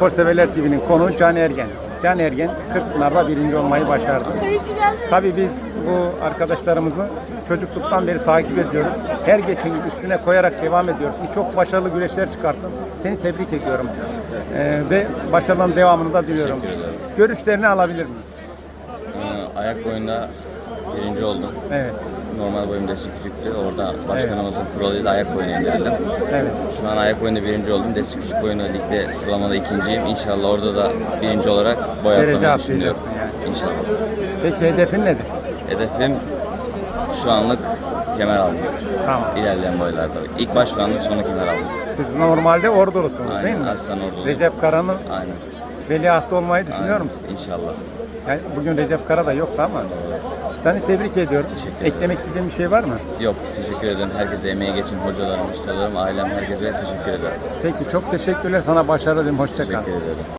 Spor Severler TV'nin konuğu Can Ergen. Can Ergen Kırkpınar'da birinci olmayı başardı. Tabii biz bu arkadaşlarımızı çocukluktan beri takip ediyoruz. Her geçen gün üstüne koyarak devam ediyorsun. Çok başarılı güreşler çıkarttın. Seni tebrik ediyorum. Ee, ve başarıların devamını da diliyorum. Görüşlerini alabilir miyim? Ee, ayak boyunda birinci oldum. Evet. Normal boyum desi küçüktü. Orada başkanımızın kuralıyla ayak boyuna indirildim. Evet. Şu an ayak boyunda birinci oldum. Desi küçük boyunda ligde sıralamada ikinciyim. İnşallah orada da birinci olarak boy Derece atlayacaksın yani. İnşallah. Peki hedefin nedir? Hedefim şu anlık kemer almak. Tamam. İlerleyen boylarda. İlk baş şu anlık sonra kemer almak. Siz normalde ordulusunuz değil Aynen. mi? Arslan Ordulu. Recep Kara'nın Aynen. veliahtı olmayı düşünüyor Aynen. musun? İnşallah. Yani bugün Recep Kara da yoktu ama seni tebrik ediyorum. Teşekkür ederim. Eklemek istediğin bir şey var mı? Yok teşekkür ederim. Herkese emeği geçen hocalarım, ustalarım, ailem herkese teşekkür ederim. Peki çok teşekkürler sana başarılı dilerim. Hoşça kal. Teşekkür ederim.